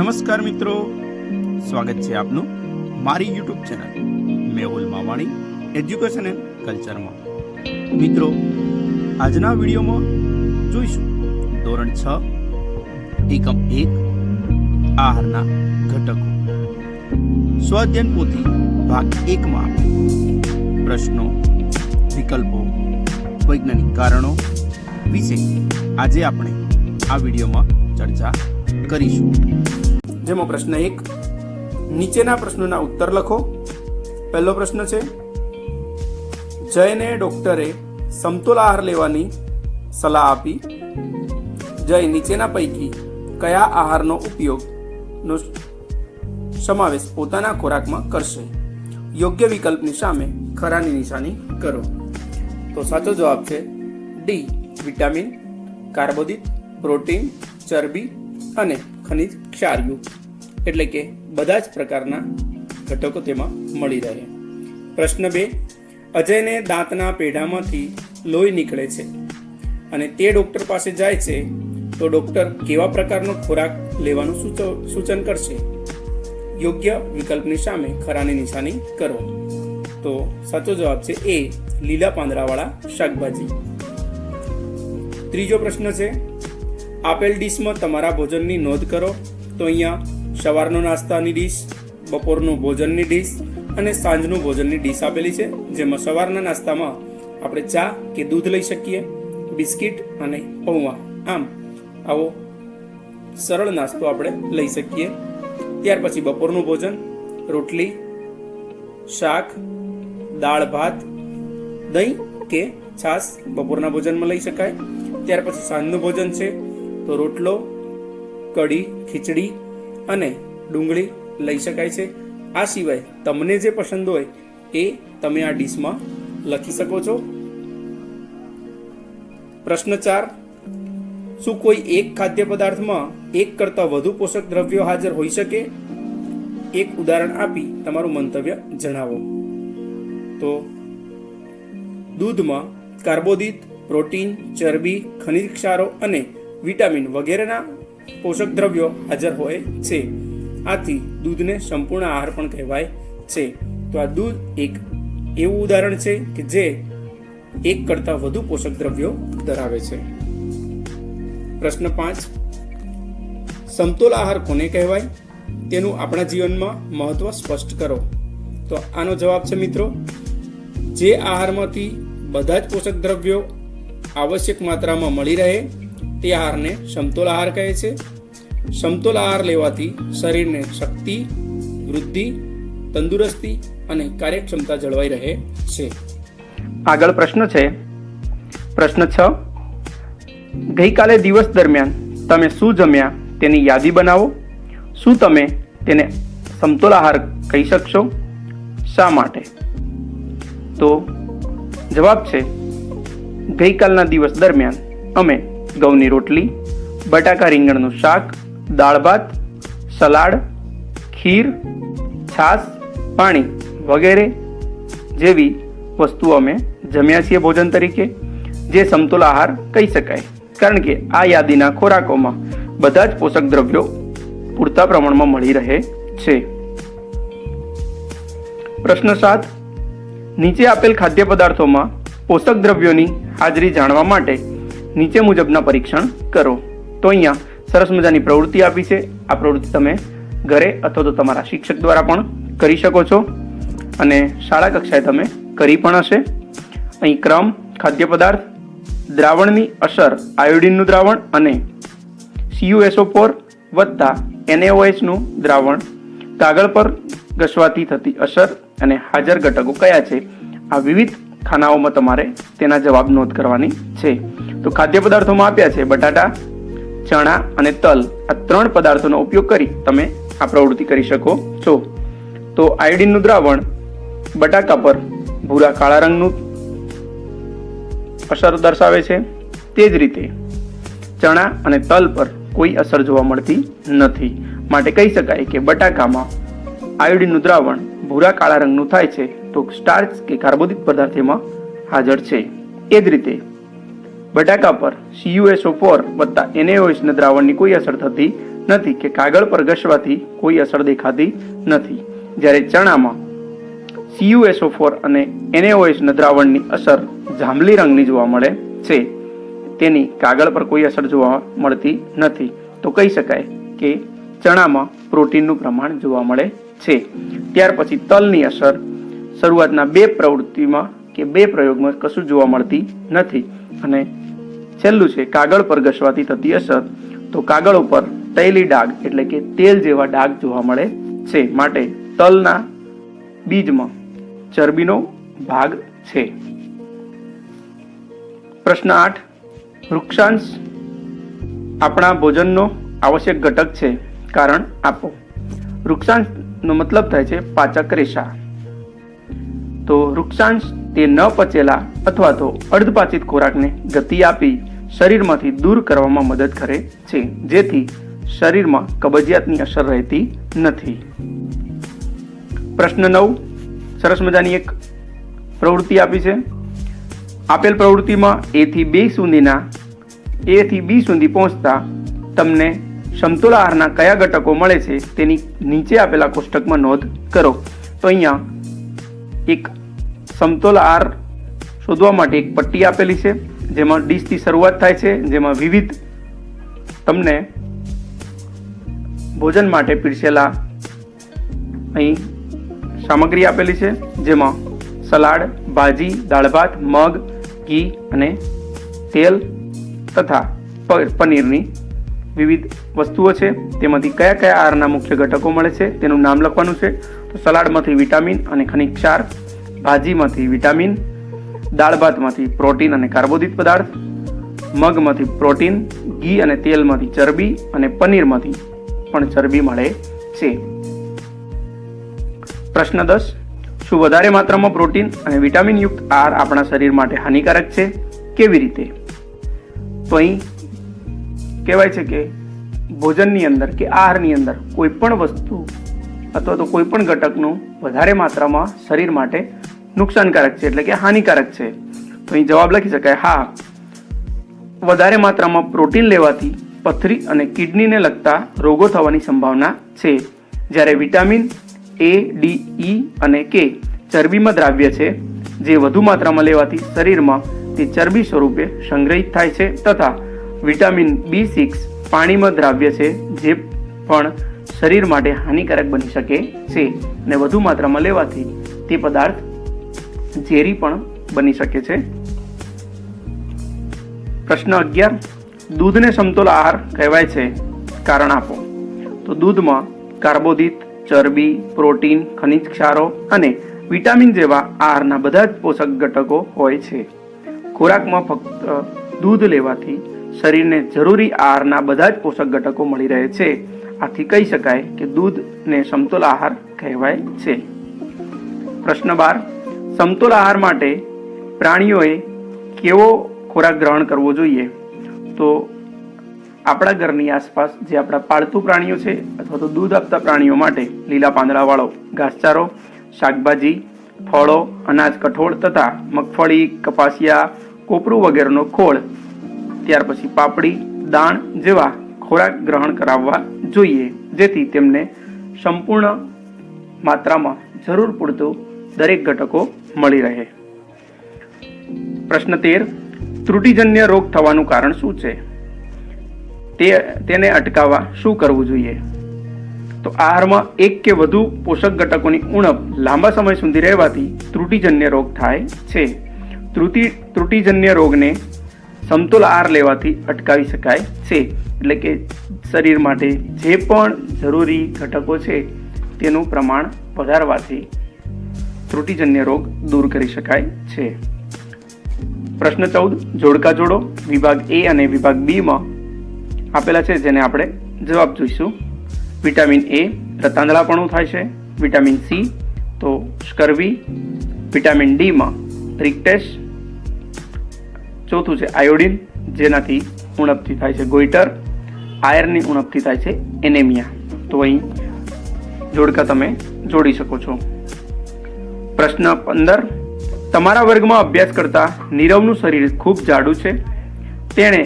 નમસ્કાર મિત્રો. સ્વાગત છે આપનું મારી YouTube channel Mehul Mavani education and કલ્ચરમાં. મિત્રો, આજના વિડીયોમાં જોઈશું ધોરણ છ, એકમ એક, આહારના ઘટકો. સ્વાધ્યન પોથી ભાગ એકમાં પ્રશ્નો, વિકલ્પો, વૈજ્ઞાનિક કારણો વિશે આજે આપણે આ વિડીયોમાં ચર્ચા કરીશું. જેમાં પ્રશ્ન એક, નીચેના પ્રશ્નોના ઉત્તર લખો. પહેલો પ્રશ્ન છે, જયને ડોક્ટરે સમતોલ આહાર લેવાની સલાહ આપી. જય નીચેના પૈકી કયા આહારનો ઉપયોગનો સમાવેશ પોતાના ખોરાકમાં કરશે? યોગ્ય વિકલ્પની સામે ખરાની નિશાની કરો. તો સાચો જવાબ છે, ડી, વિટામિન, કાર્બોદિત, પ્રોટીન, ચરબી અને ખનિજ ક્ષારયુક્ત એટલે કે બધા જ પ્રકારના ઘટકો તેમાં મળી રહે. પ્રશ્ન બે, અજયને દાંતના પેઢામાંથી લોહી નીકળે છે અને તે ડૉક્ટર પાસે જાય છે, તો ડોક્ટર કેવા પ્રકારનો ખોરાક લેવાનું સૂચન કરશે? યોગ્ય વિકલ્પની સામે ખરાની નિશાની કરો. તો સાચો જવાબ છે એ, લીલા પાંદડાવાળા શાકભાજી. ત્રીજો પ્રશ્ન છે આપેલ ડીશમાં તમારા ભોજનની નોંધ કરો. તો અહીંયા સવારનો નાસ્તાની ડીશ, બપોરનું ભોજનની ડીશ અને સાંજનું ભોજનની ડીશ આપેલી છે, જેમાં સવારના નાસ્તામાં આપણે ચા કે દૂધ લઈ શકીએ, બિસ્કિટ અને પૌવા. આમ, આવો સરળ નાસ્તો આપણે લઈ શકીએ. ત્યાર પછી બપોરનું ભોજન, રોટલી, શાક, દાળ ભાત, દહીં કે છાશ બપોરના ભોજનમાં લઈ શકાય. ત્યાર પછી સાંજનું ભોજન છે રોટલો, કઢી, ખીચડી અને ડુંગળી લઈ શકાય છે. આ સિવાય તમને જે પસંદ હોય એ તમે આ ડીશમાં લખી શકો છો. પ્રશ્ન ચાર, શું કોઈ એક ખાદ્ય પદાર્થમાં એક કરતાં વધુ પોષક દ્રવ્યો હાજર હોઈ શકે? એક ઉદાહરણ આપી તમારું મંતવ્ય જણાવો. તો, દૂધમાં કાર્બોદિત, પ્રોટીન, ચરબી, ખનિજ ક્ષારો અને વિટામિન વગેરેના પોષક દ્રવ્યો હાજર હોય છે. આથી દૂધને સંપૂર્ણ આહાર પણ કહેવાય છે. તો આ દૂધ એક એવું ઉદાહરણ છે કે જે એક કરતાં વધુ પોષક દ્રવ્યો ધરાવે છે. પ્રશ્ન પાંચ. સમતોલ આહાર કોને કહેવાય? તેનું આપણા જીવનમાં મહત્વ સ્પષ્ટ કરો. તો આનો જવાબ છે મિત્રો, જે આહારમાંથી બધા જ પોષક દ્રવ્યો આવશ્યક માત્રામાં મળી રહે તે આહારને સમતોલ આહાર કહે છે. સમતોલ આહાર લેવાથી શરીરને શક્તિ, વૃદ્ધિ, તંદુરસ્તી અને કાર્યક્ષમતા જળવાઈ રહે છે. આગળ પ્રશ્ન છે. પ્રશ્ન છ. ગઈકાલે દિવસ દરમિયાન તમે શું જમ્યા તેની યાદી બનાવો. શું તમે તેને સમતોલ આહાર કહી શકશો? શા માટે? તો જવાબ છે, ગઈકાલના દિવસ દરમિયાન અમે ઘઉંની રોટલી, બટાકા રીંગણનું શાક, દાળ ભાત, સલાડ, ખીર, છાશ, પાણી વગેરે જેવી વસ્તુઓ અમે જમ્યા છીએ ભોજન તરીકે, જે સમતોલ આહાર કહી શકાય. કારણ કે આ યાદીના ખોરાકોમાં બધા જ પોષક દ્રવ્યો પૂરતા પ્રમાણમાં મળી રહે છે. પ્રશ્ન સાત. નીચે આપેલ ખાદ્ય પદાર્થોમાં પોષક દ્રવ્યોની હાજરી જાણવા માટે નીચે મુજબના પરીક્ષણ કરો. તો અહીંયા સરસ મજાની પ્રવૃત્તિ આપી છે. આ પ્રવૃત્તિ તમે ઘરે અથવા તો તમારા શિક્ષક દ્વારા પણ કરી શકો છો. અને શાળા કક્ષાએ તમે કરી પણ હશે. અહીં ક્રમ, ખાદ્ય પદાર્થ, દ્રાવણની અસર, આયોડિનનું દ્રાવણ અને સીયુએસઓ ફોર વત્તા એનએઓએસનું દ્રાવણ. કાગળ પર ઘસવાથી થતી અસર અને હાજર ઘટકો કયા છે? આ વિવિધ ખાનાઓમાં તમારે તેના જવાબ નોંધ કરવાની છે. તો ખાદ્ય પદાર્થોમાં આપ્યા છે બટાટા, ચણા અને તલ. આ ત્રણ પદાર્થોનો ઉપયોગ કરી તમે આ પ્રવૃત્તિ કરી શકો છો. તો આયોડિનનું દ્રાવણ, બટાકા પર ભૂરા કાળા રંગનું અસર દર્શાવે છે. તે જ રીતે ચણા અને તલ પર કોઈ અસર જોવા મળતી નથી. માટે કહી શકાય કે બટાકામાં આયોડિનનું દ્રાવણ ભૂરા કાળા રંગનું થાય છે તો સ્ટાર્ચ કે કાર્બોદિત પદાર્થ એમાં હાજર છે. એ જ રીતે બટાકા પર સીયુએસઓ ફોર વત્તા એનએઓએસના દ્રાવણની કોઈ અસર થતી નથી કે કાગળ પર ઘસવાથી કોઈ અસર દેખાતી નથી. જ્યારે ચણામાં સીયુએસઓ ફોર અને એનએઓએસના દ્રાવણની અસર જાંબલી રંગની જોવા મળે છે, તેની કાગળ પર કોઈ અસર જોવા મળતી નથી. તો કહી શકાય કે ચણામાં પ્રોટીનનું પ્રમાણ જોવા મળે છે. ત્યાર પછી તલની અસર શરૂઆતના બે પ્રવૃત્તિમાં કે બે પ્રયોગમાં કશું જોવા મળતી નથી. અને છેલ્લું છે, કાગળ પર ઘસવાથી થતી અસર. તો કાગળ ઉપર તૈલી ડાઘ એટલે કે તેલ જેવા ડાઘ જોવા મળે છે. માટે તલના બીજમાં ચરબીનો ભાગ છે. પ્રશ્ન આઠ, વૃક્ષાંશ આપણા ભોજનનો આવશ્યક ઘટક છે. કારણ આપો. વૃક્ષાંશનો મતલબ થાય છે પાચક રેશા તો વૃક્ષાંશ તે ન પચેલા અથવા તો અર્ધપાચિત ખોરાકને ગતિ આપી શરીરમાંથી દૂર કરવામાં મદદ કરે છે, જેથી શરીરમાં કબજિયાતની અસર રહેતી નથી. પ્રશ્ન નવ. સરસ મજાની એક પ્રવૃત્તિ આપી છે. આપેલ પ્રવૃત્તિમાં એ થી બે સુધીના એ થી બી સુધી પહોંચતા તમને સમતોલ આહારના કયા ઘટકો મળે છે, તેની નીચે આપેલા કોષ્ટકમાં નોંધ કરો. તો અહીંયા એક સમતોલ આહાર શોધવા માટે એક પટ્ટી આપેલી છે. જેમાં ડીશથી શરૂઆત થાય છે, જેમાં વિવિધ તમને ભોજન માટે પીરસેલા અહીં સામગ્રી આપેલી છે, જેમાં સલાડ, ભાજી દાળ ભાત મગ, ઘી અને તેલ તથા પનીરની વિવિધ વસ્તુઓ છે. તેમાંથી કયા કયા આહારના મુખ્ય ઘટકો મળે છે, તેનું નામ લખવાનું છે. તો સલાડમાંથી વિટામિન અને ખનિજ ક્ષાર, ભાજીમાંથી વિટામિન દાળ ભાતમાંથી પ્રોટીન અને કાર્બોદિત પદાર્થ, મગમાંથી પ્રોટીન, ઘી અને તેલમાંથી ચરબી અને પનીરમાંથી પણ ચરબી મળે છે. પ્રશ્ન દસ, શું વધારે માત્રામાં પ્રોટીન અને વિટામિન યુક્ત આહાર આપણા શરીર માટે હાનિકારક છે? કેવી રીતે? તો અહીં કહેવાય છે કે ભોજનની અંદર કે આહારની અંદર કોઈ પણ વસ્તુ અથવા તો કોઈ પણ ઘટકનું વધારે માત્રામાં શરીર માટે નુકસાનકારક છે, એટલે કે હાનિકારક છે. તો અહીં જવાબ લખી શકાય, હા. વધારે માત્રામાં પ્રોટીન લેવાથી પથરી અને કિડનીને લગતા રોગો થવાની સંભાવના છે. જ્યારે વિટામિન એ ડી ઈ અને કે ચરબીમાં દ્રાવ્ય છે, જે વધુ માત્રામાં લેવાથી શરીરમાં તે ચરબી સ્વરૂપે સંગ્રહિત થાય છે તથા વિટામિન બી સિક્સ પાણીમાં દ્રાવ્ય છે, જે પણ શરીર માટે હાનિકારક બની શકે છે. અને વધુ માત્રામાં લેવાથી તે પદાર્થ ઝેરી પણ બની શકે છે. પ્રશ્ન અગિયાર. દૂધને સમતોલ આહાર કહેવાય છે. કારણ આપો. તો દૂધમાં કાર્બોદિત, ચરબી, પ્રોટીન, ખનિજ ક્ષારો અને વિટામિન જેવા આહારના બધા જ પોષક ઘટકો હોય છે. ખોરાકમાં ફક્ત દૂધ લેવાથી શરીરને જરૂરી આહારના બધા જ પોષક ઘટકો મળી રહે છે. આથી કહી શકાય કે દૂધને સમતોલ આહાર કહેવાય છે. પ્રશ્ન બાર. સમતોલ આહાર માટે પ્રાણીઓએ કેવો ખોરાક ગ્રહણ કરવો જોઈએ? તો આપણા ઘરની આસપાસ જે આપણા પાળતુ પ્રાણીઓ છે અથવા તો દૂધ આપતા પ્રાણીઓ માટે લીલા પાંદડાવાળો, ઘાસચારો, શાકભાજી, ફળો, અનાજ કઠોળ તથા મગફળી, કપાસિયા, કોપરું વગેરેનો ખોળ, ત્યાર પછી પાપડી, દાણ જેવા ખોરાક ગ્રહણ કરાવવા જોઈએ, જેથી તેમને સંપૂર્ણ માત્રામાં જરૂર પૂરતું દરેક ઘટકો મળી રહે. પ્રશ્ન તેર, ત્રુટિજન્ય રોગ થવાનું કારણ શું છે? તે, તેને અટકાવવા શું કરવું જોઈએ? તો આહારમાં એક કે વધુ પોષક ઘટકોની ઉણપ લાંબા સમય સુધી રહેવાથી ત્રુટિજન્ય રોગ થાય છે. ત્રુટિ, ત્રુટિજન્ય રોગને સમતોલ આહાર લેવાથી અટકાવી શકાય છે. એટલે કે શરીર માટે જે પણ જરૂરી ઘટકો છે તેનું પ્રમાણ વધારવાથી ત્રુટિજન્ય રોગ દૂર કરી શકાય છે. પ્રશ્ન ચૌદ, જોડકા જોડો, વિભાગ એ અને વિભાગ બીમાં આપેલા છે, જેને આપણે જવાબ જોઈશું. વિટામિન એ રતાંદળાપણું થાય છે. વિટામિન સી તો સ્કર્વી. વિટામિન ડીમાં રિક્ટેસ ચોથું છે આયોડિન, જેનાથી ઉણપથી થાય છે ગોઈટર. આયરની ઉણપથી થાય છે એનેમિયા. તો અહીં જોડકા તમે જોડી શકો છો. પ્રશ્ન પંદર. તમારા વર્ગમાં અભ્યાસ કરતા નીરવનું શરીર ખૂબ જાડું છે. તેણે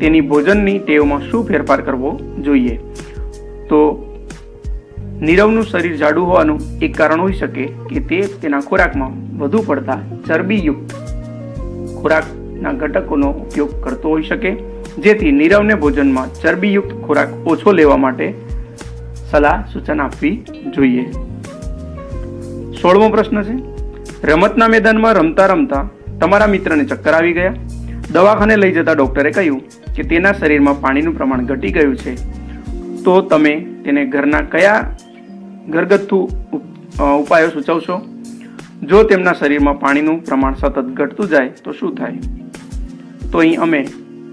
તેની ભોજનની ટેવમાં શું ફેરફાર કરવો જોઈએ? તો નીરવનું શરીર જાડું હોવાનું એક કારણ હોઈ શકે કે તે તેના ખોરાકમાં વધુ પડતા ચરબીયુક્ત ખોરાકના ઘટકોનો ઉપયોગ કરતો હોઈ શકે. જેથી નીરવને ભોજનમાં ચરબીયુક્ત ખોરાક ઓછો લેવા માટે સલાહ સૂચન આપવી જોઈએ. સોળમો પ્રશ્ન છે. રમતના મેદાનમાં રમતા રમતા તમારા મિત્રને ચક્કર આવી ગયા. દવાખાને લઈ જતા ડૉક્ટરે કહ્યું કે તેના શરીરમાં પાણીનું પ્રમાણ ઘટી ગયું છે. તો તમે તેને ઘરના કયા ઘરગથ્થુ ઉપાયો સૂચવશો? જો તેમના શરીરમાં પાણીનું પ્રમાણ સતત ઘટતું જાય, તો શું થાય? તો અહીં અમે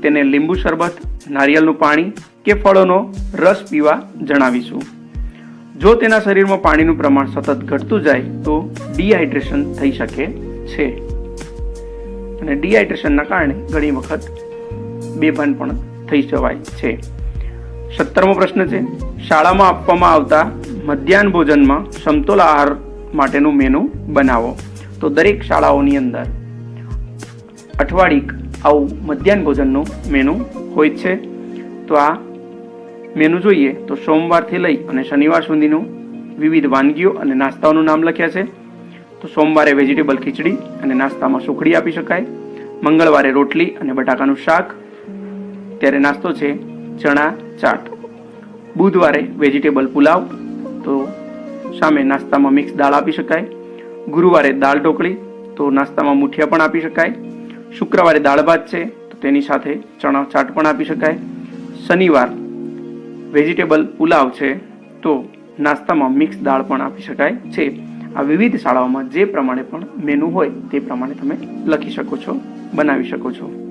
તેને લીંબુ શરબત, નારિયેળનું પાણી કે ફળોનો રસ પીવા જણાવીશું. જો તેના શરીરમાં પાણીનું પ્રમાણ સતત ઘટતું જાય, તો ડિહાઇડ્રેશન થઈ શકે છે. અને ડિહાઇડ્રેશનના કારણે ઘણી વખત બેભાન પણ થઈ જવાય છે. સત્તરમો પ્રશ્ન છે, શાળામાં આપવામાં આવતા મધ્યાહન ભોજનમાં સમતોલ આહાર માટેનું મેનુ બનાવો. તો દરેક શાળાઓની અંદર અઠવાડિક આવું મધ્યાહન ભોજનનું મેનુ હોય છે. તો આ મેનુ જોઈએ તો સોમવારથી લઈ અને શનિવાર સુધીનું વિવિધ વાનગીઓ અને નાસ્તાઓનું નામ લખ્યા છે. તો સોમવારે વેજીટેબલ ખીચડી અને નાસ્તામાં સુખડી આપી શકાય. મંગળવારે રોટલી અને બટાકાનું શાક. ત્યારે નાસ્તો છે ચણા, ચાટ. બુધવારે વેજીટેબલ પુલાવ. તો સામે નાસ્તામાં મિક્સ દાળ આપી શકાય. ગુરુવારે દાળ ઢોકળી. તો નાસ્તામાં મુઠિયા પણ આપી શકાય. શુક્રવારે દાળ ભાત છે, તો તેની સાથે ચણા, ચાટ પણ આપી શકાય. શનિવાર વેજીટેબલ પુલાવ છે, તો નાસ્તામાં મિક્સ દાળ પણ આપી શકાય છે. આ વિવિધ શાળાઓમાં જે પ્રમાણે પણ મેનુ હોય તે પ્રમાણે તમે લખી શકો છો, બનાવી શકો છો.